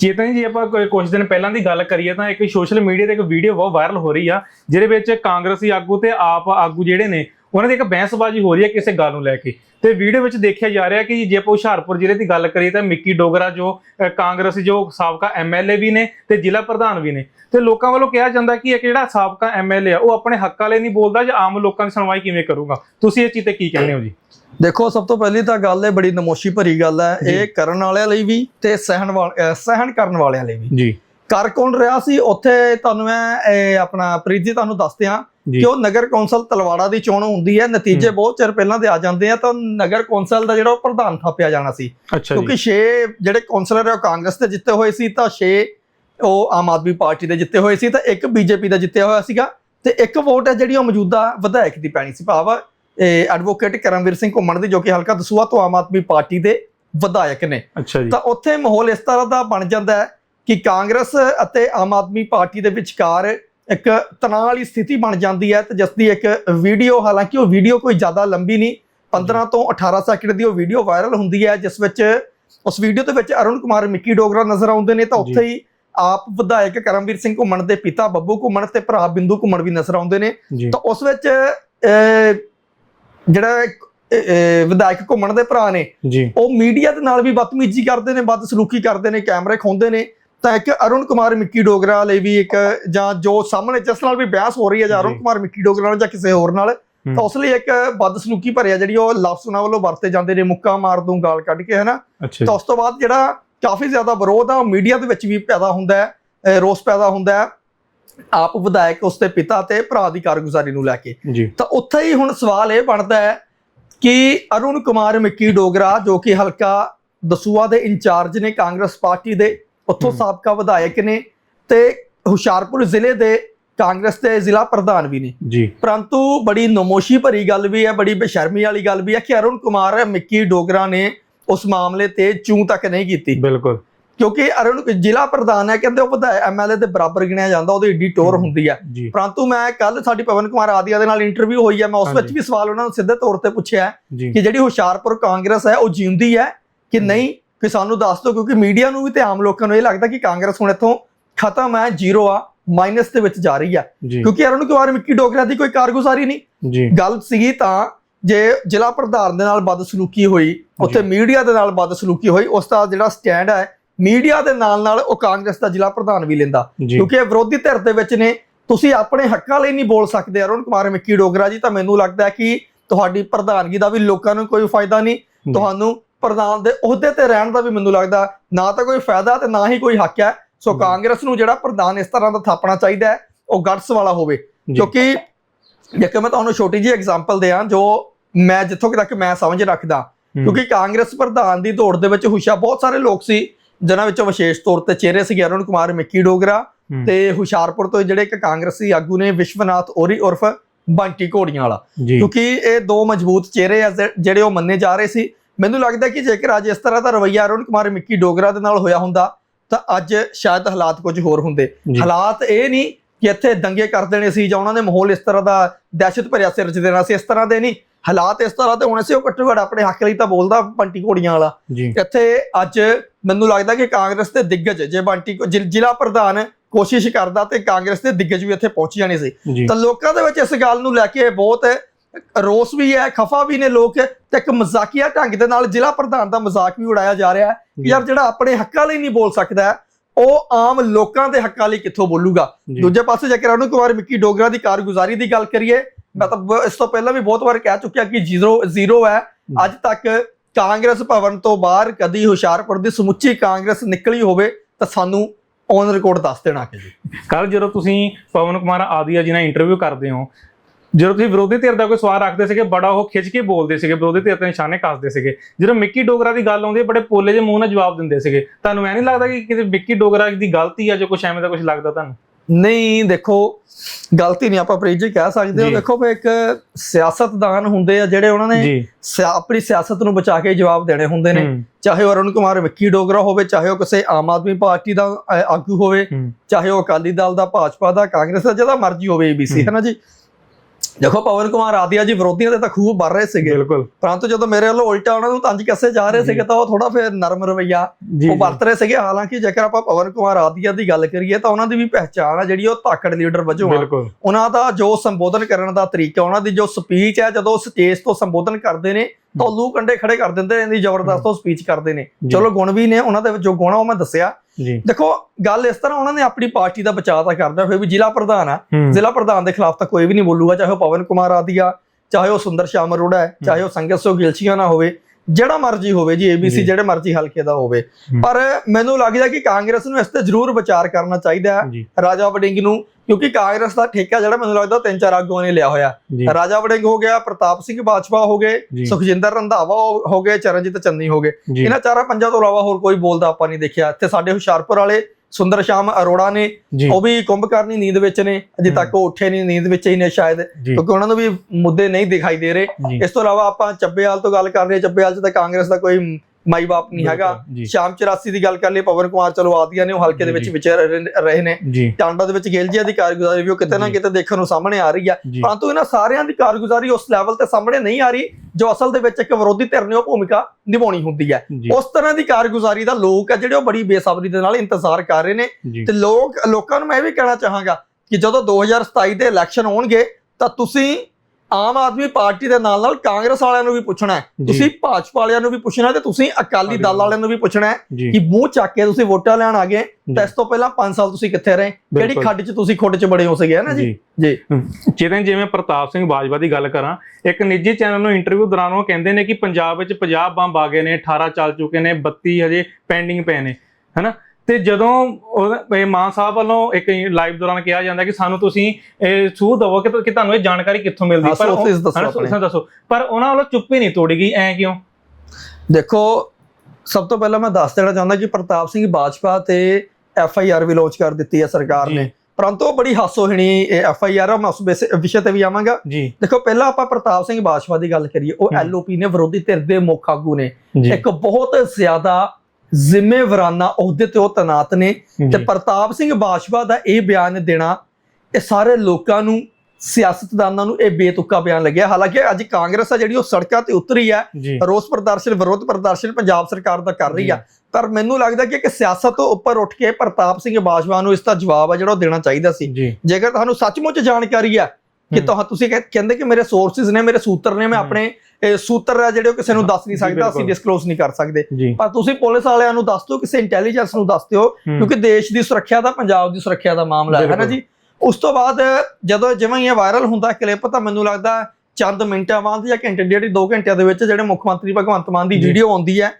ਚੇਤਨ ਜੀ ਆਪਾਂ ਕੋਈ ਕੁਝ ਦਿਨ ਪਹਿਲਾਂ ਦੀ ਗੱਲ ਕਰੀਏ ਤਾਂ ਇੱਕ ਸੋਸ਼ਲ ਮੀਡੀਆ ਤੇ ਇੱਕ ਵੀਡੀਓ ਬਹੁਤ ਵਾਇਰਲ ਹੋ ਰਹੀ ਆ, ਜਿਹਦੇ ਵਿੱਚ ਕਾਂਗਰਸੀ ਆਗੂ ਤੇ ਆਪ ਆਗੂ ਜਿਹੜੇ ਨੇ ਉਹਨਾਂ ਦੀ ਇੱਕ ਬਹਿਸਬਾਜ਼ੀ ਹੋ ਰਹੀ ਹੈ ਕਿਸੇ ਗੱਲ ਨੂੰ ਲੈ ਕੇ। ਤੇ ਵੀਡੀਓ ਵਿੱਚ ਦੇਖਿਆ ਜਾ ਰਿਹਾ ਕਿ ਜੇ ਆਪਾਂ ਹੁਸ਼ਿਆਰਪੁਰ ਜ਼ਿਲ੍ਹੇ ਦੀ ਗੱਲ ਕਰੀਏ ਤਾਂ ਮਿੱਕੀ ਡੋਗਰਾ ਜੋ ਕਾਂਗਰਸੀ ਜੋ ਸਾਬਕਾ ਐਮਐਲਏ ਵੀ ਨੇ ਤੇ ਜ਼ਿਲ੍ਹਾ ਪ੍ਰਧਾਨ ਵੀ ਨੇ। ਤੇ ਲੋਕਾਂ ਵੱਲੋਂ ਕਿਹਾ ਜਾਂਦਾ ਕਿ ਇੱਕ ਜਿਹੜਾ ਸਾਬਕਾ ਐਮਐਲਏ ਆ ਉਹ ਆਪਣੇ ਹੱਕਾਂ ਲਈ ਨਹੀਂ ਬੋਲਦਾ ਜਾਂ ਆਮ ਲੋਕਾਂ ਦੀ ਸੁਣਵਾਈ ਕਿਵੇਂ ਕਰੂਗਾ? ਤੁਸੀਂ ਇਹ ਚੀਜ਼ ਤੇ ਕੀ ਕਹਿੰਦੇ ਹੋ ਜੀ? ਦੇਖੋ ਸਭ ਤੋਂ ਪਹਿਲੀ ਤਾਂ ਗੱਲ ਇਹ ਬੜੀ ਨਮੋਸ਼ੀ ਭਰੀ ਗੱਲ ਹੈ ਜੀ। ਇਹ ਕਰਨ ਵਾਲਿਆਂ ਲਈ ਵੀ ਤੇ ਸਹਿਣ ਸਹਿਣ ਕਰਨ ਵਾਲਿਆਂ ਲਈ ਵੀ। ਜੀ। ਕਰ ਕੌਣ ਰਿਹਾ ਸੀ? ਉੱਥੇ ਤੁਹਾਨੂੰ ਮੈਂ ਇਹ ਆਪਣਾ ਪ੍ਰੀਤੀ ਤੁਹਾਨੂੰ ਦੱਸਦੇ ਹਾਂ। ਜੀ ਕਿ ਉਹ ਨਗਰ ਕੌਂਸਲ ਤਲਵਾੜਾ ਦੀ ਚੋਣ ਹੁੰਦੀ ਹੈ ਨਤੀਜੇ। ਬਹੁਤ ਚਿਰ ਪਹਿਲਾਂ ਦੇ ਆ ਜਾਂਦੇ ਆ ਤਾਂ ਨਗਰ ਕੌਂਸਲ ਦਾ ਜਿਹੜਾ ਉਹ ਪ੍ਰਧਾਨ ਥਾਪਿਆ ਜਾਣਾ ਸੀ। ਕਿਉਂਕਿ ਜੀ। 6 ਜਿਹੜੇ ਕੌਂਸਲਰ ਉਹ ਕਾਂਗਰਸ ਦੇ ਜਿੱਤੇ ਹੋਏ ਸੀ ਤਾਂ 6 ਉਹ ਆਮ ਆਦਮੀ ਪਾਰਟੀ ਦੇ ਜਿੱਤੇ ਹੋਏ ਸੀ ਤਾਂ ਇੱਕ ਬੀਜੇਪੀ ਦਾ ਜਿੱਤਿਆ ਹੋਇਆ ਸੀਗਾ ਤੇ ਇੱਕ ਵੋਟ ਹੈ ਜਿਹੜੀ ਉਹ ਮੌਜੂਦਾ ਵਿਧਾਇਕ ਦੀ ਪੈਣੀ ਸੀ ਭਾਵ ਇਹ ਐਡਵੋਕੇਟ ਕਰਮਵੀਰ ਸਿੰਘ ਘੁੰਮਣ ਦੀ ਜੋ ਕਿ ਹਲਕਾ ਦਸੂਆ ਤੋਂ ਆਮ ਆਦਮੀ ਪਾਰਟੀ ਦੇ ਵਿਧਾਇਕ ਨੇ। ਤਾਂ ਉੱਥੇ ਮਾਹੌਲ ਇਸ ਤਰ੍ਹਾਂ ਦਾ ਬਣ ਜਾਂਦਾ ਹੈ ਕਿ ਕਾਂਗਰਸ ਅਤੇ ਆਮ ਆਦਮੀ ਪਾਰਟੀ ਦੇ ਵਿਚਕਾਰ ਇੱਕ ਤਣਾਅ ਵਾਲੀ ਸਥਿਤੀ ਬਣ ਜਾਂਦੀ ਹੈ ਤੇ ਜਿਸ ਦੀ ਇੱਕ ਵੀਡੀਓ ਹਾਲਾਂਕਿ ਉਹ ਵੀਡੀਓ ਕੋਈ ਜ਼ਿਆਦਾ ਲੰਬੀ ਨਹੀਂ 15 ਤੋਂ 18 ਸੈਕਿੰਡ ਦੀ ਉਹ ਵੀਡੀਓ ਵਾਇਰਲ ਹੁੰਦੀ ਹੈ ਜਿਸ ਵਿੱਚ ਉਸ ਵੀਡੀਓ ਦੇ ਵਿੱਚ ਅਰੁਣ ਕੁਮਾਰ ਮਿੱਕੀ ਡੋਗਰਾ ਨਜ਼ਰ ਆਉਂਦੇ ਨੇ ਤਾਂ। ਉੱਥੇ ਹੀ ਆਪ ਵਿਧਾਇਕ ਕਰਮਵੀਰ ਸਿੰਘ ਘੁੰਮਣ ਦੇ ਪਿਤਾ ਬੱਬੂ ਘੁੰਮਣ ਤੇ ਭਰਾ ਬਿੰਦੂ ਘੁੰਮਣ ਵੀ ਨਜ਼ਰ ਆਉਂਦੇ ਨੇ। ਤਾਂ ਉਸ ਵਿੱਚ ਜਿਹੜਾ ਵਿਧਾਇਕ ਘੁੰਮਣ ਦੇ ਭਰਾ ਨੇ ਉਹ ਮੀਡੀਆ ਦੇ ਨਾਲ ਵੀ ਬਦਤਮੀਜ਼ੀ ਕਰਦੇ ਨੇ ਬਦਸਲੂਕੀ ਕਰਦੇ ਨੇ ਕੈਮਰੇ ਖੋਂਦੇ ਨੇ ਤਾਂ ਇੱਕ ਅਰੁਣ ਕੁਮਾਰ ਮਿੱਕੀ ਡੋਗਰਾ ਲਈ ਵੀ ਇੱਕ ਜਾਂ ਜੋ ਸਾਹਮਣੇ ਜਿਸ ਨਾਲ ਵੀ ਬਹਿਸ ਹੋ ਰਹੀ ਹੈ ਜਾਂ ਅਰੁਣ। ਕੁਮਾਰ ਮਿੱਕੀ ਡੋਗਰਾ ਨਾਲ ਜਾਂ ਕਿਸੇ ਹੋਰ ਨਾਲ ਤਾਂ ਉਸ ਲਈ ਇੱਕ ਬਦਸਲੂਕੀ ਭਰਿਆ ਜਿਹੜੀ ਉਹ ਲਫ਼ਜ਼ ਉਹਨਾਂ ਵੱਲੋਂ ਵਰਤੇ ਜਾਂਦੇ ਨੇ ਮੁੱਕਾ ਮਾਰ ਦੂੰ ਗਾਲ ਕੱਢ ਕੇ ਹਨਾ? ਤਾਂ ਉਸ ਤੋਂ ਬਾਅਦ ਜਿਹੜਾ ਕਾਫੀ ਜ਼ਿਆਦਾ ਵਿਰੋਧ ਆ ਮੀਡੀਆ ਦੇ ਵਿੱਚ ਵੀ ਪੈਦਾ ਹੁੰਦਾ ਹੈ ਰੋਸ ਪੈਦਾ ਹੁੰਦਾ ਹੈ ਆਪ ਵਿਧਾਇਕ ਉਸ ਦੇ ਪਿਤਾ ਤੇ ਭਰਾ ਦੀ ਕਾਰਗੁਜ਼ਾਰੀ ਨੂੰ ਲੈ ਕੇ। ਤਾਂ ਉੱਥੇ ਹੀ ਹੁਣ ਸਵਾਲ ਇਹ ਬਣਦਾ ਹੈ ਕਿ ਅਰੁਣ ਕੁਮਾਰ ਮਿੱਕੀ ਡੋਗਰਾ ਜੋ ਕਿ ਹਲਕਾ ਦਸੂਆ ਦੇ ਇੰਚਾਰਜ ਨੇ ਕਾਂਗਰਸ ਪਾਰਟੀ ਦੇ ਉੱਥੋਂ। ਸਾਬਕਾ ਵਿਧਾਇਕ ਨੇ ਤੇ ਹੁਸ਼ਿਆਰਪੁਰ ਜ਼ਿਲ੍ਹੇ ਦੇ ਕਾਂਗਰਸ ਦੇ ਜ਼ਿਲ੍ਹਾ ਪ੍ਰਧਾਨ ਵੀ ਨੇ। ਜੀ। ਪਰੰਤੂ ਬੜੀ ਨਮੋਸ਼ੀ ਭਰੀ ਗੱਲ ਵੀ ਹੈ ਬੜੀ ਬੇਸ਼ਰਮੀ ਵਾਲੀ ਗੱਲ ਵੀ ਹੈ ਕਿ ਅਰੁਣ ਕੁਮਾਰ ਮਿੱਕੀ ਡੋਗਰਾ ਨੇ ਉਸ ਮਾਮਲੇ ਤੇ ਚੂੰ ਤੱਕ ਨਹੀਂ ਕੀਤੀ। ਬਿਲਕੁਲ। ਕਿਉਂਕਿ ਅਰੁਣ ਜ਼ਿਲ੍ਹਾ ਪ੍ਰਧਾਨ ਹੈ ਕਹਿੰਦੇ ਉਹ ਵਿਧਾਇਕ ਐਮਐਲਏ ਦੇ ਬਰਾਬਰ ਗਿਣਿਆ ਜਾਂਦਾ ਉਹਦੀ ਏਡੀ ਟੋਰ। ਹੁੰਦੀ ਹੈ। ਪਰੰਤੂ ਮੈਂ ਕੱਲ ਸਾਡੀ ਪਵਨ ਕੁਮਾਰ ਆਦੀਆ ਦੇ ਨਾਲ ਇੰਟਰਵਿਊ ਹੋਈ ਹੈ ਮੈਂ ਉਸ ਵਿੱਚ। ਵੀ ਸਵਾਲ ਉਹਨਾਂ ਨੂੰ ਸਿੱਧੇ ਤੌਰ ਤੇ ਪੁੱਛਿਆ ਕਿ ਜਿਹੜੀ ਹੁਸ਼ਿਆਰਪੁਰ ਕਾਂਗਰਸ ਹੈ ਉਹ ਜਿਉਂਦੀ ਹੈ ਕਿ ਨਹੀਂ? ਕਿ ਸਾਨੂੰ ਦੱਸ ਦਿਓ ਕਿਉਂਕਿ ਮੀਡੀਆ ਨੂੰ ਵੀ ਤੇ ਆਮ ਲੋਕਾਂ ਨੂੰ ਇਹ ਲੱਗਦਾ ਕਿ ਕਾਂਗਰਸ ਹੁਣ ਇੱਥੋਂ ਖਤਮ ਹੈ ਜ਼ੀਰੋ ਆ ਮਾਈਨਸ ਦੇ ਵਿੱਚ ਜਾ ਰਹੀ ਹੈ ਕਿਉਂਕਿ ਅਰੁਣ ਕੁਮਾਰ ਮਿੱਕੀ ਡੋਗਰਾ ਦੀ ਕੋਈ ਕਾਰਗੁਜ਼ਾਰੀ ਨਹੀਂ। ਗੱਲ ਸੀਗੀ ਤਾਂ ਜੇ ਜ਼ਿਲ੍ਹਾ ਪ੍ਰਧਾਨ ਦੇ ਨਾਲ ਬਦਸਲੂਕੀ ਹੋਈ ਉੱਥੇ। ਮੀਡੀਆ ਦੇ ਨਾਲ ਬਦਸਲੂਕੀ ਹੋਈ ਉਸ ਦਾ ਜਿਹੜਾ ਸਟੈਂਡ ਹੈ ਮੀਡੀਆ ਦੇ ਨਾਲ ਨਾਲ ਉਹ ਕਾਂਗਰਸ ਦਾ ਜ਼ਿਲ੍ਹਾ ਪ੍ਰਧਾਨ ਵੀ ਲੈਂਦਾ। ਕਿਉਂਕਿ ਇਹ ਵਿਰੋਧੀ ਧਿਰ ਦੇ ਵਿੱਚ ਨੇ ਤੁਸੀਂ ਆਪਣੇ ਹੱਕਾਂ ਲਈ ਨਹੀਂ ਬੋਲ ਸਕਦੇ ਅਰੁਣ ਕੁਮਾਰ ਮਿੱਕੀ ਡੋਗਰਾ ਜੀ ਤਾਂ ਮੈਨੂੰ ਲੱਗਦਾ ਕਿ ਤੁਹਾਡੀ ਪ੍ਰਧਾਨਗੀ ਦਾ ਵੀ ਲੋਕਾਂ ਨੂੰ ਕੋਈ ਫਾਇਦਾ ਨਹੀਂ। ਤੁਹਾਨੂੰ ਪ੍ਰਧਾਨ ਦੇ ਅਹੁਦੇ ਤੇ ਰਹਿਣ ਦਾ ਵੀ ਮੈਨੂੰ ਲੱਗਦਾ ਨਾ ਤਾਂ ਕੋਈ ਫਾਇਦਾ ਤੇ ਨਾ ਹੀ ਕੋਈ ਹੱਕ ਹੈ। ਸੋ ਜੀ। ਕਾਂਗਰਸ ਨੂੰ ਜਿਹੜਾ ਪ੍ਰਧਾਨ ਇਸ ਤਰ੍ਹਾਂ ਦਾ ਥਾਪਣਾ ਚਾਹੀਦਾ ਹੈ ਉਹ ਗਟਸ ਵਾਲਾ ਹੋਵੇ। ਜੀ। ਕਿਉਂਕਿ ਜੇਕਰ ਮੈਂ ਤੁਹਾਨੂੰ ਛੋਟੀ ਜਿਹੀ ਐਗਜ਼ਾਮਪਲ ਦਿਆਂ ਜੋ ਮੈਂ ਜਿੱਥੋਂ ਤੱਕ ਮੈਂ ਸਮਝ ਰੱਖਦਾ। ਕਿਉਂਕਿ ਕਾਂਗਰਸ ਪ੍ਰਧਾਨ ਦੀ ਦੌੜ ਦੇ ਵਿੱਚ ਹੁਸ਼ਿਆ ਬਹੁਤ ਸਾਰੇ ਲੋਕ ਸੀ ਜਿਨ੍ਹਾਂ ਵਿੱਚੋਂ ਵਿਸ਼ੇਸ਼ ਤੌਰ ਤੇ ਚਿਹਰੇ ਸੀ ਅਰੁਣ ਕੁਮਾਰ ਮਿੱਕੀ ਡੋਗਰਾ ਤੇ ਹੁਸ਼ਿਆਰਪੁਰ ਤੋਂ ਜਿਹੜੇ ਇੱਕ ਕਾਂਗਰਸੀ ਆਗੂ ਨੇ ਵਿਸ਼ਵਨਾਥ ਔਰੀ ਉਰਫ ਬੰਟੀ ਘੋੜੀਆਂ ਵਾਲਾ। ਜੀ। ਕਿਉਂਕਿ ਇਹ ਦੋ ਮਜ਼ਬੂਤ ਚਿਹਰੇ ਆ ਜ- ਜਿਹੜੇ ਉਹ ਮੰਨੇ ਜਾ ਰਹੇ ਸੀ। ਮੈਨੂੰ ਲੱਗਦਾ ਕਿ ਜੇਕਰ ਅੱਜ ਇਸ ਤਰ੍ਹਾਂ ਦਾ ਰਵੱਈਆ ਅਰੁਣ ਕੁਮਾਰ ਮਿੱਕੀ ਡੋਗਰਾ ਦੇ ਨਾਲ ਹੋਇਆ ਹੁੰਦਾ ਤਾਂ ਅੱਜ ਸ਼ਾਇਦ ਹਾਲਾਤ ਕੁਝ ਹੋਰ ਹੁੰਦੇ। ਹਾਲਾਤ ਇਹ ਨਹੀਂ ਕਿ ਇੱਥੇ ਦੰਗੇ ਕਰ ਦੇਣੇ ਸੀ ਜਾਂ ਉਹਨਾਂ ਨੇ ਮਾਹੌਲ ਇਸ ਤਰ੍ਹਾਂ ਦਾ ਦਹਿਸ਼ਤ ਭਰਿਆ ਸਿਰਜ ਦੇਣਾ ਸੀ ਇਸ ਤਰ੍ਹਾਂ ਦੇ ਨਹੀਂ। ਹਾਲਾਤ ਇਸ ਤਰ੍ਹਾਂ ਦੇ ਹੋਣੇ ਸੀ ਉਹ ਘੱਟੋ ਘੱਟ ਆਪਣੇ ਹੱਕ ਲਈ ਤਾਂ ਬੋਲਦਾ ਬੰਟੀ ਘੋੜੀਆਂ ਵਾਲਾ। ਇੱਥੇ ਅੱਜ ਮੈਨੂੰ ਲੱਗਦਾ ਕਿ ਕਾਂਗਰਸ ਦੇ ਦਿੱਗਜ ਜੇ ਬੰਟੀ ਜ਼ਿਲ੍ਹਾ ਪ੍ਰਧਾਨ ਕੋਸ਼ਿਸ਼ ਕਰਦਾ ਤੇ ਕਾਂਗਰਸ ਦੇ ਦਿੱਗਜ ਵੀ ਇੱਥੇ ਪਹੁੰਚ ਜਾਣੇ ਸੀ। ਤਾਂ ਲੋਕਾਂ ਦੇ ਵਿੱਚ ਇਸ ਗੱਲ ਨੂੰ ਲੈ ਕੇ ਬਹੁਤ ਰੋਸ ਵੀ ਹੈ ਖਫਾ ਵੀ ਨੇ ਲੋਕ ਤੇ ਇੱਕ ਮਜ਼ਾਕੀਆ ਢੰਗ ਦੇ ਨਾਲ ਜ਼ਿਲ੍ਹਾ ਪ੍ਰਧਾਨ ਦਾ ਮਜ਼ਾਕ ਵੀ ਉਡਾਇਆ ਜਾ ਰਿਹਾ ਹੈ ਕਿ ਯਾਰ ਜਿਹੜਾ ਆਪਣੇ ਹੱਕਾਂ ਲਈ ਨਹੀਂ ਬੋਲ ਸਕਦਾ ਉਹ ਆਮ ਲੋਕਾਂ ਦੇ ਹੱਕਾਂ ਲਈ ਕਿੱਥੋਂ ਬੋਲੂਗਾ। ਦੂਜੇ ਪਾਸੇ ਜੇਕਰ ਅਰੁਣ ਕੁਮਾਰ ਮਿੱਕੀ ਡੋਗਰਾ ਦੀ ਕਾਰਗੁਜ਼ਾਰੀ ਦੀ ਗੱਲ ਕਰੀਏ ਮੈਂ ਤਾਂ ਇਸ ਤੋਂ ਪਹਿਲਾਂ ਵੀ ਬਹੁਤ ਵਾਰ ਕਹਿ ਚੁੱਕਿਆ ਕਿ ਜ਼ੀਰੋ ਜ਼ੀਰੋ ਹੈ। ਅੱਜ ਤੱਕ ਕਾਂਗਰਸ ਭਵਨ ਤੋਂ ਬਾਹਰ ਕਦੀ ਹੁਸ਼ਿਆਰਪੁਰ ਦੀ ਸਮੁੱਚੀ ਕਾਂਗਰਸ ਨਿਕਲੀ ਹੋਵੇ ਤਾਂ ਸਾਨੂੰ ਔਨ ਰਿਕਾਰਡ ਦੱਸ ਦੇਣਾ ਕਿ ਜੀ। ਕੱਲ ਜਦੋਂ ਤੁਸੀਂ ਪਵਨ ਕੁਮਾਰ ਆਦੀਆ ਜੀ ਨਾਲ ਇੰਟਰਵਿਊ ਕਰਦੇ ਹੋ ਜਦੋਂ ਤੁਸੀਂ ਵਿਰੋਧੀ ਧਿਰ ਦਾ ਕੋਈ ਸਵਾਲ ਰੱਖਦੇ ਸੀਗੇ ਬੜਾ ਉਹ ਖਿੱਚ ਕੇ ਬੋਲਦੇ ਸੀਗੇ ਵਿਰੋਧੀ ਧਿਰ ਤੇ ਨਿਸ਼ਾਨੇ ਕੱਸਦੇ ਸੀਗੇ। ਜਦੋਂ ਮਿੱਕੀ ਡੋਗਰਾ ਦੀ ਗੱਲ ਆਉਂਦੀ ਹੈ ਬੜੇ ਪੋਲੇ ਜਿਹੇ ਮੂੰਹ ਨਾਲ ਜਵਾਬ ਦਿੰਦੇ ਸੀਗੇ। ਤੁਹਾਨੂੰ ਐ ਨਹੀਂ ਲੱਗਦਾ ਕਿ ਕਿਤੇ ਮਿੱਕੀ ਡੋਗਰਾ ਦੀ ਗਲਤੀ ਆ ਜੋ ਕੁਛ ਐਵੇਂ ਦਾ ਕੁਝ ਲੱਗਦਾ ਤੁਹਾਨੂੰ? ਨਹੀਂ ਦੇਖੋ ਗਲਤੀ ਨਹੀਂ ਆਪਾਂ ਪ੍ਰੀਤ ਜੀ ਕਹਿ ਸਕਦੇ ਹੋ। ਦੇਖੋ ਵੀ ਇੱਕ ਸਿਆਸਤਦਾਨ ਹੁੰਦੇ ਆ ਜਿਹੜੇ ਉਹਨਾਂ ਨੇ ਆਪਣੀ ਸਿਆਸਤ ਨੂੰ ਬਚਾ ਕੇ ਜਵਾਬ ਦੇਣੇ ਹੁੰਦੇ ਨੇ। ਚਾਹੇ ਉਹ ਅਰੁਣ ਕੁਮਾਰ ਵਿੱਕੀ ਡੋਗਰਾ ਹੋਵੇ ਚਾਹੇ ਉਹ ਕਿਸੇ ਆਮ ਆਦਮੀ ਪਾਰਟੀ ਦਾ ਆਗੂ ਹੋਵੇ ਚਾਹੇ ਉਹ ਅਕਾਲੀ ਦਲ ਦਾ ਭਾਜਪਾ ਦਾ ਕਾਂਗਰਸ ਦਾ ਜਿਹਦਾ ਮਰਜ਼ੀ ਹੋਵੇ ਏਬੀਸੀ। ਹੈ। ਨਾ ਜੀ? ਦੇਖੋ ਪਵਨ ਕੁਮਾਰ ਆਦੀਆ ਜੀ ਵਿਰੋਧੀਆਂ ਦੇ ਤਾਂ ਖੂਬ ਭਰ ਰਹੇ ਸੀਗੇ। ਬਿਲਕੁਲ। ਪਰੰਤੂ ਜਦੋਂ ਮੇਰੇ ਵੱਲੋਂ ਉਲਟਾ ਉਹਨਾਂ ਨੂੰ ਤੰਜ ਕੱਸੇ ਜਾ ਰਹੇ। ਸੀਗੇ ਤਾਂ ਉਹ ਥੋੜਾ ਫਿਰ ਨਰਮ ਰਵਈਆ ਉਹ ਵਰਤ ਰਹੇ ਸੀਗੇ। ਹਾਲਾਂਕਿ ਜੇਕਰ ਆਪਾਂ ਪਵਨ ਕੁਮਾਰ ਆਦੀਆ ਦੀ ਗੱਲ ਕਰੀਏ ਤਾਂ ਉਹਨਾਂ ਦੀ ਵੀ ਪਹਿਚਾਣ ਆ ਜਿਹੜੀ ਉਹ ਤਾਕੜ ਲੀਡਰ ਵਜੋਂ ਬਿਲਕੁਲ। ਉਹਨਾਂ ਦਾ ਜੋ ਸੰਬੋਧਨ ਕਰਨ ਦਾ ਤਰੀਕਾ ਉਹਨਾਂ ਦੀ ਜੋ ਸਪੀਚ ਹੈ ਜਦੋਂ ਉਹ ਸਟੇਜ ਤੋਂ ਸੰਬੋਧਨ ਕਰਦੇ ਨੇ ਤਾਂ ਲੂ ਕੰਡੇ ਖੜੇ ਕਰ ਦਿੰਦੇ ਨੇ ਇੰਨੀ ਜ਼ਬਰਦਸਤ ਉਹ ਸਪੀਚ ਕਰਦੇ ਨੇ। ਚਲੋ ਗੁਣ ਵੀ ਨੇ ਉਹਨਾਂ ਦੇ ਵਿੱਚ ਜੋ ਗੁਣ ਆ ਉਹ ਮੈਂ ਦੱਸਿਆ। ਦੇਖੋ ਗੱਲ ਇਸ ਤਰ੍ਹਾਂ ਉਹਨਾਂ ਨੇ ਆਪਣੀ ਪਾਰਟੀ ਦਾ ਬਚਾਅ ਤਾਂ ਕਰਦਾ ਹੋਇਆ ਵੀ ਜ਼ਿਲ੍ਹਾ ਪ੍ਰਧਾਨ ਆ। ਜ਼ਿਲ੍ਹਾ ਪ੍ਰਧਾਨ ਦੇ ਖਿਲਾਫ ਤਾਂ ਕੋਈ ਵੀ ਨਹੀਂ ਬੋਲੂਗਾ ਚਾਹੇ ਉਹ ਪਵਨ ਕੁਮਾਰ ਆਦੀਆ ਚਾਹੇ ਉਹ ਸੁੰਦਰ ਸ਼ਾਮ ਅਰੋੜਾ ਹੈ ਚਾਹੇ ਉਹ ਸੰਗਤ ਸੋ ਗਿਲਚੀਆਂ ਨਾ ਹੋਵੇ ਜਿਹੜਾ ਮਰਜ਼ੀ ਹੋਵੇ ਜੀ ਜੀ। ਜਿਹੜੇ ਮਰਜ਼ੀ ਹਲਕੇ ਦਾ ਹੋਵੇ। ਪਰ ਮੈਨੂੰ ਲੱਗਦਾ ਕਿ ਕਾਂਗਰਸ ਨੂੰ ਇਸ ਤੇ ਜ਼ਰੂਰ ਵਿਚਾਰ ਕਰਨਾ ਚਾਹੀਦਾ ਹੈ। ਰਾਜਾ ਵੜਿੰਗ ਨੂੰ ਕਿਉਂਕਿ ਕਾਂਗਰਸ ਦਾ ਠੇਕਾ ਜਿਹੜਾ ਮੈਨੂੰ ਲੱਗਦਾ ਤਿੰਨ ਚਾਰ ਆਗੂਆਂ ਨੇ ਲਿਆ ਹੋਇਆ। ਰਾਜਾ ਵੜਿੰਗ ਹੋ ਗਿਆ ਪ੍ਰਤਾਪ ਸਿੰਘ ਬਾਜਵਾ ਹੋ ਗਏ। ਸੁਖਜਿੰਦਰ ਰੰਧਾਵਾ ਹੋ ਗਏ ਚਰਨਜੀਤ ਚੰਨੀ ਹੋ ਗਏ। ਇਹਨਾਂ ਚਾਰਾਂ ਪੰਜਾਂ ਤੋਂ ਇਲਾਵਾ ਹੋਰ ਕੋਈ ਬੋਲਦਾ ਆਪਾਂ ਨਹੀਂ ਦੇਖਿਆ। ਇੱਥੇ ਸਾਡੇ ਹੁਸ਼ਿਆਰਪੁਰ ਵਾਲੇ ਸੁੰਦਰ ਸ਼ਾਮ ਅਰੋੜਾ ਨੇ ਉਹ ਵੀ ਕੁੰਭਕਰਨੀ ਨੀਂਦ ਵਿੱਚ ਨੇ। ਅਜੇ ਤੱਕ ਉਹ ਉੱਠੇ ਨਹੀਂ ਨੀਂਦ ਵਿੱਚ ਹੀ ਨੇ ਸ਼ਾਇਦ। ਕਿਉਂਕਿ ਉਹਨਾਂ ਨੂੰ ਵੀ ਮੁੱਦੇ ਨਹੀਂ ਦਿਖਾਈ ਦੇ ਰਹੇ। ਇਸ ਤੋਂ ਇਲਾਵਾ ਆਪਾਂ ਚੱਬੇਵਾਲ ਤੋਂ ਗੱਲ ਕਰ ਰਹੇ ਹਾਂ। ਚੱਬੇਵਾਲ 'ਚ ਤਾਂ ਕਾਂਗਰਸ ਦਾ ਕੋਈ ਮਾਈ ਬਾਪ ਨਹੀਂ ਹੈਗਾ। ਸ਼ਾਮ 84 ਦੀ ਗੱਲ ਕਰ ਲਈ ਪਵਨ ਕੁਮਾਰ ਚਲੋ ਆਦੀਆਂ ਨੇ ਉਹ ਹਲਕੇ ਦੇ ਵਿੱਚ। ਵਿਚਰ ਰਹੇ- ਨੇ ਟਾਂਡਾ ਦੇ ਵਿੱਚ ਗਿੱਲ ਜੀ ਦੀ ਕਾਰਗੁਜ਼ਾਰੀ ਵੀ ਉਹ ਕਿਤੇ ਨਾ। ਕਿਤੇ ਦੇਖਣ ਨੂੰ ਸਾਹਮਣੇ ਆ ਰਹੀ ਆ। ਪਰੰਤੂ ਇਹਨਾਂ ਸਾਰਿਆਂ ਦੀ ਕਾਰਗੁਜ਼ਾਰੀ ਉਸ ਲੈਵਲ ਤੇ ਸਾਹਮਣੇ ਨਹੀਂ ਆ ਰਹੀ ਜੋ ਅਸਲ ਦੇ ਵਿੱਚ ਇੱਕ ਵਿਰੋਧੀ ਧਿਰ ਨੇ ਉਹ ਭੂਮਿਕਾ ਨਿਭਾਉਣੀ ਹੁੰਦੀ ਹੈ। ਉਸ ਤਰ੍ਹਾਂ ਦੀ ਕਾਰਗੁਜ਼ਾਰੀ ਦਾ ਲੋਕ ਆ ਜਿਹੜੇ ਉਹ ਬੜੀ ਬੇਸਬਰੀ ਦੇ ਨਾਲ ਇੰਤਜ਼ਾਰ ਕਰ ਰਹੇ ਨੇ। ਤੇ ਲੋਕ ਲੋਕਾਂ ਨੂੰ ਮੈਂ ਇਹ ਵੀ ਕਹਿਣਾ ਚਾਹਾਂਗਾ ਕਿ ਜਦੋਂ 2027 ਦੇ ਇਲੈਕਸ਼ਨ ਹੋਣਗੇ ਤਾਂ ਤੁਸੀਂ ਆਮ ਆਦਮੀ ਪਾਰਟੀ ਦੇ ਨਾਲ ਨਾਲ ਕਾਂਗਰਸ ਵਾਲਿਆਂ ਨੂੰ ਵੀ ਪੁੱਛਣਾ ਹੈ। ਤੁਸੀਂ ਭਾਜਪਾ ਵਾਲਿਆਂ ਨੂੰ ਵੀ ਪੁੱਛਣਾ ਤੇ ਤੁਸੀਂ ਅਕਾਲੀ ਦਲ ਵਾਲਿਆਂ ਨੂੰ ਵੀ ਪੁੱਛਣਾ ਹੈ ਕਿ ਮੂੰਹ ਚੱਕ ਕੇ ਤੁਸੀਂ ਵੋਟਾਂ ਲੈਣ ਆ ਗਏ ਤਾਂ ਇਸ ਤੋਂ ਪਹਿਲਾਂ 5 ਸਾਲ ਤੁਸੀਂ ਕਿੱਥੇ ਰਹੇ? ਕਿਹੜੀ। ਖੱਡ 'ਚ ਤੁਸੀਂ ਖੁੱਡ 'ਚ ਬੜੇ ਹੋ ਸਕੇ ਹੈ ਨਾ ਜੀ? ਜੀ। ਜਿਵੇਂ ਜਿਵੇਂ ਪ੍ਰਤਾਪ ਸਿੰਘ ਬਾਜਵਾ ਦੀ ਗੱਲ ਕਰਾਂ ਇੱਕ ਨਿੱਜੀ ਚੈਨਲ ਨੂੰ ਇੰਟਰਵਿਊ ਦੌਰਾਨ ਉਹ ਕਹਿੰਦੇ ਨੇ ਕਿ ਪੰਜਾਬ ਵਿੱਚ 50 ਬੰਬ ਆ ਗਏ ਨੇ 18 ਚੱਲ ਚੁੱਕੇ ਨੇ 32 ਹਜੇ ਪੈਂਡਿੰਗ ਪਏ ਨੇ ਹਨਾ ਤੇ ਜਦੋਂ ਉਹ- ਮਾਨ ਸਾਹਿਬ ਵੱਲੋਂ ਇੱਕ ਲਾਈਵ ਦੌਰਾਨ ਕਿਹਾ ਜਾਂਦਾ ਕਿ ਸਾਨੂੰ ਤੁਸੀਂ ਇਹ ਸੂਹ ਦਵੋ ਕਿ ਕਿ ਤੁਹਾਨੂੰ ਇਹ ਜਾਣਕਾਰੀ ਕਿੱਥੋਂ ਮਿਲਦੀ? ਪਰ ਉਹ- ਦੱਸੋ ਪਰ ਉਹਨਾਂ ਵੱਲੋਂ ਚੁੱਪ ਹੀ ਨਹੀਂ ਤੋੜੀ ਗਈ ਐ ਕਿਉਂ? ਦੇਖੋ ਸਭ ਤੋਂ ਪਹਿਲਾਂ ਮੈਂ ਦੱਸ ਦੇਣਾ ਚਾਹੁੰਦਾ ਕਿ ਪ੍ਰਤਾਪ ਸਿੰਘ ਬਾਜਪਾ ਤੇ ਐਫ ਆਈ ਆਰ ਵੀ ਲਾਂਚ ਕਰ ਦਿੱਤੀ ਹੈ ਸਰਕਾਰ। ਨੇ। ਪਰੰਤੂ ਉਹ ਬੜੀ ਹਾਸੋਹੀਣੀ ਐਫ ਆਈ ਆਰ ਮੈਂ ਉਸ ਵਿਸ- ਤੇ ਵੀ ਆਵਾਂਗਾ। ਜੀ। ਦੇਖੋ ਪਹਿਲਾਂ ਆਪਾਂ ਪ੍ਰਤਾਪ ਸਿੰਘ ਬਾਜਵਾ ਦੀ ਗੱਲ ਕਰੀਏ ਉਹ ਹਮ। ਐਲਓਪੀ ਨੇ ਵਿਰੋਧੀ ਧਿਰ ਦੇ ਮੁੱਖ ਆਗੂ ਨੇ। ਇੱਕ ਬਹੁਤ ਜ਼ਿਆਦਾ ਜ਼ਿੰਮੇਵਾਰਾਨਾ ਅਹੁਦੇ ਤੇ ਉਹ ਤੈਨਾਤ ਨੇ ਤੇ ਪ੍ਰਤਾਪ ਸਿੰਘ ਬਾਜਵਾ ਦਾ ਇਹ ਬਿਆਨ ਦੇਣਾ ਇਹ ਸਾਰੇ ਲੋਕਾਂ ਨੂੰ ਸਿਆਸਤਦਾਨਾਂ ਨੂੰ ਇਹ ਬੇਤੁਕਾ ਬਿਆਨ ਲੱਗਿਆ। ਹਾਲਾਂਕਿ ਅੱਜ ਕਾਂਗਰਸ ਆ ਜਿਹੜੀ ਉਹ ਸੜਕਾਂ ਤੇ ਉਤਰੀ ਹੈ ਰੋਸ ਪ੍ਰਦਰਸ਼ਨ ਵਿਰੋਧ ਪ੍ਰਦਰਸ਼ਨ ਪੰਜਾਬ ਸਰਕਾਰ ਦਾ ਕਰ ਰਹੀ ਆ। ਪਰ ਮੈਨੂੰ ਲੱਗਦਾ ਕਿ ਇੱਕ ਸਿਆਸਤ ਤੋਂ ਉੱਪਰ ਉੱਠ ਕੇ ਪ੍ਰਤਾਪ ਸਿੰਘ ਬਾਜਵਾ ਨੂੰ ਇਸ ਦਾ ਜਵਾਬ ਆ ਜਿਹੜਾ ਉਹ ਦੇਣਾ ਚਾਹੀਦਾ ਸੀ। ਜੇਕਰ ਤੁਹਾਨੂੰ ਸੱਚਮੁੱਚ ਜਾਣਕਾਰੀ ਆ ਕਿ। ਤੁਹਾਂ ਤੁਸੀਂ ਕਹਿ- ਕਹਿੰਦੇ ਕਿ ਮੇਰੇ ਸੋਰਸਿਸ ਨੇ ਮੇਰੇ ਸੂਤਰ ਨੇ ਮੈਂ। ਆਪਣੇ ਸੂਤਰ ਆ ਜਿਹੜੇ ਉਹ ਕਿਸੇ ਨੂੰ ਦੱਸ ਨਹੀਂ ਸਕਦਾ ਅਸੀਂ। ਡਿਸਕਲੋਜ਼ ਨਹੀਂ ਕਰ ਸਕਦੇ ਪਰ ਤੁਸੀਂ ਪੁਲਿਸ ਵਾਲਿਆਂ ਨੂੰ ਦੱਸ ਦਿਓ ਕਿਸੇ ਇੰਟੈਲੀਜੈਂਸ ਨੂੰ ਦੱਸ ਦਿਓ ਕਿਉਂਕਿ ਦੇਸ਼ ਦੀ ਸੁਰੱਖਿਆ ਦਾ ਪੰਜਾਬ ਦੀ ਸੁਰੱਖਿਆ ਦਾ ਮਾਮਲਾ ਹੈ ਨਾ। ਜੀ ਉਸ ਤੋਂ ਬਾਅਦ ਜਦੋਂ ਜਿਵੇਂ ਇਹ ਵਾਇਰਲ ਹੁੰਦਾ ਕਲਿੱਪ ਤਾਂ ਮੈਨੂੰ ਲੱਗਦਾ ਚੰਦ ਮਿੰਟਾਂ ਬਾਅਦ ਜਾਂ ਘੰਟੇ ਡੇਢ ਦੋ ਘੰਟਿਆਂ ਦੇ ਵਿੱਚ ਜਿਹੜੇ ਮੁੱਖ ਮੰਤਰੀ ਭਗਵੰਤ ਮਾਨ ਦੀ। ਵੀਡੀਓ ਆਉਂਦੀ ਹੈ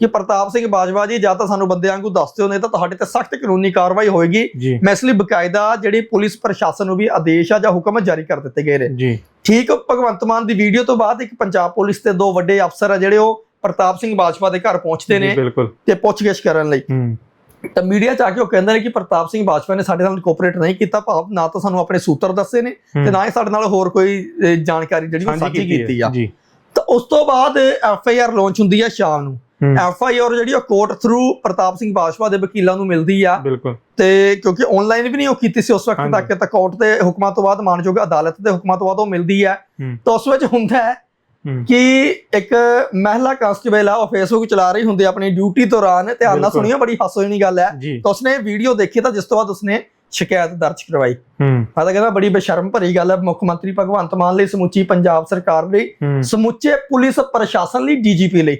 ਕਿ ਪ੍ਰਤਾਪ ਸਿੰਘ ਬਾਜਵਾ ਜੀ ਜਾਂ ਤਾਂ ਸਾਨੂੰ ਬੰਦਿਆਂ ਵਾਂਗੂ ਦੱਸ ਦਿਓ ਨਹੀਂ ਤਾਂ ਤੁਹਾਡੇ ਤੇ ਸਖਤ ਕਾਨੂੰਨੀ ਕਾਰਵਾਈ ਹੋਏਗੀ। ਮੈਂ ਇਸ ਲਈ ਬਕਾਇਦਾ ਜਿਹੜੀ ਪੁਲਿਸ ਪ੍ਰਸ਼ਾਸਨ ਨੂੰ ਵੀ ਆਦੇਸ਼ ਆ ਜਾਂ ਹੁਕਮ ਜਾਰੀ ਕਰ ਦਿੱਤੇ ਗਏ ਨੇ। ਜੀ। ਠੀਕ ਭਗਵੰਤ ਮਾਨ ਦੀ ਵੀਡੀਓ ਤੋਂ ਬਾਅਦ ਇੱਕ ਪੰਜਾਬ ਪੁਲਿਸ ਦੇ ਦੋ ਵੱਡੇ ਅਫਸਰ ਆ ਜਿਹੜੇ ਉਹ ਪ੍ਰਤਾਪ ਸਿੰਘ ਬਾਜਵਾ ਦੇ ਘਰ ਪਹੁੰਚਦੇ ਨੇ ਤੇ ਪੁੱਛਗਿੱਛ ਕਰਨ ਲਈ। ਤਾਂ ਮੀਡੀਆ ਚ ਆ ਕੇ ਉਹ ਕਹਿੰਦੇ ਨੇ ਕਿ ਪ੍ਰਤਾਪ ਸਿੰਘ ਬਾਜਵਾ ਨੇ ਸਾਡੇ ਨਾਲ ਕੋਆਪਰੇਟ ਨਹੀਂ ਕੀਤਾ ਭਾਵ ਨਾ ਤਾਂ ਸਾਨੂੰ ਆਪਣੇ ਸੂਤਰ ਦੱਸੇ ਨੇ ਤੇ ਨਾ ਹੀ ਸਾਡੇ ਨਾਲ ਹੋਰ ਕੋਈ ਜਾਣਕਾਰੀ ਜਿਹੜੀ ਉਹ ਸਾਂਝੀ ਕੀਤੀ ਆ। ਤਾਂ ਉਸ ਤੋਂ ਬਾਅਦ ਐਫ ਆਈ ਆਰ ਲਾਂਚ ਹੁੰਦੀ ਆ ਸ਼ਾਮ ਨੂੰ। ਐਫ ਆਈ ਆਰ ਜਿਹੜੀ ਉਹ ਕੋਰਟ ਥਰੂ ਪ੍ਰਤਾਪ ਸਿੰਘ ਬਾਜਵਾ ਦੇ ਵਕੀਲਾਂ ਨੂੰ ਮਿਲਦੀ ਆ। ਬਿਲਕੁਲ। ਤੇ ਕਿਉਂਕਿ ਆਨਲਾਈਨ ਵੀ ਨਹੀਂ ਉਹ ਕੀਤੀ ਸੀ ਉਸ ਵਕਤ। ਤੱਕ ਤਾਂ ਕੋਰਟ ਦੇ ਹੁਕਮਾਂ ਤੋਂ ਬਾਅਦ ਮਾਨਯੋਗ ਅਦਾਲਤ ਦੇ ਹੁਕਮਾਂ ਤੋਂ ਬਾਅਦ ਉਹ ਮਿਲਦੀ ਹੂੰ। ਤਾਂ ਉਸ ਵਿੱਚ ਹੁੰਦਾ ਹੂੰ, ਕਿ ਇੱਕ ਮਹਿਲਾ ਕਾਂਸਟੇਬਲ ਆ ਉਹ ਫੇਸਬੁੱਕ ਚਲਾ ਰਹੀ ਹੁੰਦੀ ਆਪਣੀ ਡਿਊਟੀ ਦੌਰਾਨ ਧਿਆਨ ਨਾਲ। ਸੁਣੀਓ ਬੜੀ ਹਾਸੋਹੀਣੀ ਗੱਲ ਹੈ। ਤਾਂ ਉਸਨੇ ਵੀਡੀਓ ਦੇਖੀ ਤਾਂ ਜਿਸ ਤੋਂ ਬਾਅਦ ਉਸਨੇ ਸ਼ਿਕਾਇਤ ਦਰਜ ਕਰਵਾਈ। ਮੈਂ ਤਾਂ ਕਹਿੰਦਾ ਬੜੀ ਬੇਸ਼ਰਮ ਭਰੀ ਗੱਲ ਹੈ ਮੁੱਖ ਮੰਤਰੀ ਭਗਵੰਤ ਮਾਨ ਲਈ ਸਮੁੱਚੀ ਪੰਜਾਬ ਸਰਕਾਰ ਲਈ ਸਮੁੱਚੇ ਪੁਲਿਸ ਪ੍ਰਸ਼ਾਸਨ ਲਈ ਡੀਜੀਪੀ ਲਈ।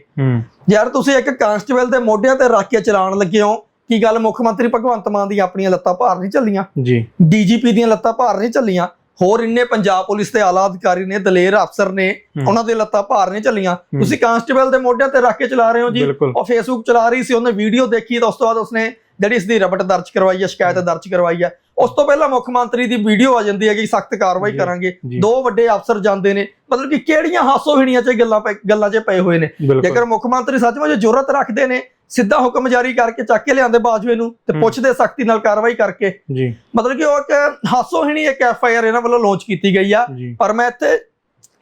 ਯਾਰ ਤੁਸੀਂ ਇੱਕ ਕਾਂਸਟੇਬਲ ਦੇ ਮੋਢਿਆਂ ਤੇ ਰੱਖ ਕੇ ਚਲਾਉਣ ਲੱਗੇ ਹੋ ਕੀ ਗੱਲ ਮੁੱਖ ਮੰਤਰੀ ਭਗਵੰਤ ਮਾਨ ਦੀ ਆਪਣੀਆਂ ਲੱਤਾਂ ਭਾਰ ਨਹੀਂ ਚੱਲੀਆਂ? ਜੀ। ਡੀਜੀਪੀ ਦੀਆਂ ਲੱਤਾਂ ਭਾਰ ਨਹੀਂ ਚੱਲੀਆਂ? ਹੋਰ ਇੰਨੇ ਪੰਜਾਬ ਪੁਲਿਸ ਦੇ ਆਲਾ ਅਧਿਕਾਰੀ ਨੇ ਦਲੇਰ ਅਫਸਰ ਨੇ। ਉਹਨਾਂ ਦੇ ਲੱਤਾਂ ਭਾਰ ਨਹੀਂ ਚੱਲੀਆਂ। ਤੁਸੀਂ ਕਾਂਸਟੇਬਲ ਦੇ ਮੋਢਿਆਂ ਤੇ ਰੱਖ ਕੇ ਚਲਾ ਰਹੇ ਹੋ ਜੀ। ਉਹ ਫੇਸਬੁੱਕ ਚਲਾ ਰਹੀ ਸੀ ਉਹਨੇ ਵੀਡੀਓ ਦੇਖੀ ਤਾਂ ਉਸ ਤੋਂ ਬਾਅਦ ਉਸਨੇ ਜਿਹੜੀ ਇਸ ਦੀ ਰਪਟ ਦਰਜ ਕਰਵਾਈ ਹੈ ਸ਼ਿਕਾਇਤ ਦਰਜ ਕਰਵਾਈ ਹੈ। ਉਸ ਤੋਂ ਪਹਿਲਾਂ ਮੁੱਖ ਮੰਤਰੀ ਦੀ ਵੀਡੀਓ ਆ ਜਾਂਦੀ ਹੈ ਕਿ ਸਖਤ ਕਾਰਵਾਈ ਕਰਾਂਗੇ। ਦੋ ਵੱਡੇ ਅਫਸਰ ਜਾਂਦੇ ਨੇ। ਮਤਲਬ ਕਿ ਕਿਹੜੀਆਂ ਹਾਸੋਹੀਣੀਆਂ 'ਚ ਗੱਲਾਂ ਗੱਲਾਂ 'ਚ ਪਏ ਹੋਏ ਨੇ। ਜੇਕਰ ਮੁੱਖ ਮੰਤਰੀ ਸੱਚਮੁੱਚ ਜੁਰਤ ਰੱਖਦੇ ਨੇ ਸਿੱਧਾ ਹੁਕਮ ਜਾਰੀ ਕਰਕੇ ਚੱਕ ਕੇ ਲਿਆਂਦੇ ਬਾਜਵੇ ਨੂੰ ਤੇ। ਪੁੱਛਦੇ ਸਖਤੀ ਨਾਲ ਕਾਰਵਾਈ ਕਰਕੇ। ਜੀ। ਮਤਲਬ ਕਿ ਉਹ ਇੱਕ ਹਾਸੋਹੀਣੀ ਇੱਕ ਐਫ ਆਈ ਆਰ ਇਹਨਾਂ ਵੱਲੋਂ ਲਾਂਚ ਕੀਤੀ ਗਈ ਆ। ਪਰ ਮੈਂ ਇੱਥੇ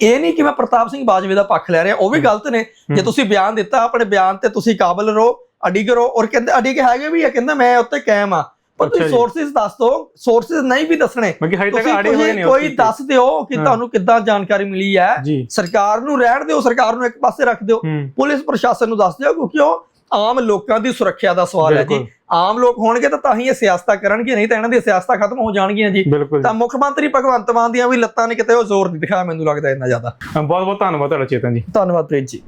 ਇਹ ਨਹੀਂ ਕਿ ਮੈਂ ਪ੍ਰਤਾਪ ਸਿੰਘ ਬਾਜਵੇ ਦਾ ਪੱਖ ਲੈ ਰਿਹਾ ਉਹ ਵੀ। ਗਲਤ ਨੇ। ਜੇ। ਤੁਸੀਂ ਬਿਆਨ ਦਿੱਤਾ ਆਪਣੇ ਬਿਆਨ ਤੇ ਤੁਸੀਂ ਕਾਬਲ ਰਹੋ ਅਡਿਗ ਰਹੋ ਔਰ ਕਹਿੰਦੇ ਅਡਿਗ ਹੈਗੇ ਵੀ ਆ ਕਹਿੰਦਾ ਮੈਂ ਉੱਤੇ ਕਾਇਮ ਆ। ਪਰ ਤੁਸੀਂ। ਸੋਰਸਿਸ ਦੱਸ ਦਿਓ ਸੋਰਸਿਸ ਨਹੀਂ ਵੀ ਦੱਸਣੇ। ਬਾਕੀ ਹਜੇ ਤੱਕ ਆੜੇ ਹੋਏ ਨੇ ਕੋਈ। ਦੱਸ ਦਿਓ ਕਿ। ਤੁਹਾਨੂੰ ਕਿੱਦਾਂ ਜਾਣਕਾਰੀ ਮਿਲੀ ਹੈ। ਸਰਕਾਰ ਨੂੰ ਰਹਿਣ ਦਿਓ ਸਰਕਾਰ ਨੂੰ ਇੱਕ ਪਾਸੇ ਰੱਖ ਦਿਓ। ਪੁਲਿਸ ਪ੍ਰਸ਼ਾਸਨ ਨੂੰ ਦੱਸ ਦਿਓ ਕਿਉਂਕਿ ਉਹ ਆਮ ਲੋਕਾਂ ਦੀ ਸੁਰੱਖਿਆ ਦਾ ਸਵਾਲ ਹੈ ਜੀ। ਆਮ ਲੋਕ ਹੋਣਗੇ ਤਾਂ ਤਾਂ ਹੀ ਇਹ ਸਿਆਸਤਾਂ ਕਰਨਗੇ ਨਹੀਂ ਤਾਂ ਇਹਨਾਂ ਦੀ ਸਿਆਸਤਾਂ ਖਤਮ ਹੋ ਜਾਣਗੀਆਂ ਜੀ। ਤਾਂ ਮੁੱਖ ਮੰਤਰੀ ਭਗਵੰਤ ਮਾਨ ਦੀਆਂ ਵੀ ਲੱਤਾਂ ਨੇ ਕਿਤੇ ਉਹ ਜ਼ੋਰ ਨਹੀਂ ਦਿਖਾਇਆ ਮੈਨੂੰ ਲੱਗਦਾ ਇੰਨਾ ਜ਼ਿਆਦਾ। ਬਹੁਤ ਬਹੁਤ ਧੰਨਵਾਦ ਤੁਹਾਡਾ ਚੇਤਨ ਜੀ। ਧੰਨਵਾਦ ਪ੍ਰੀਤ ਜੀ।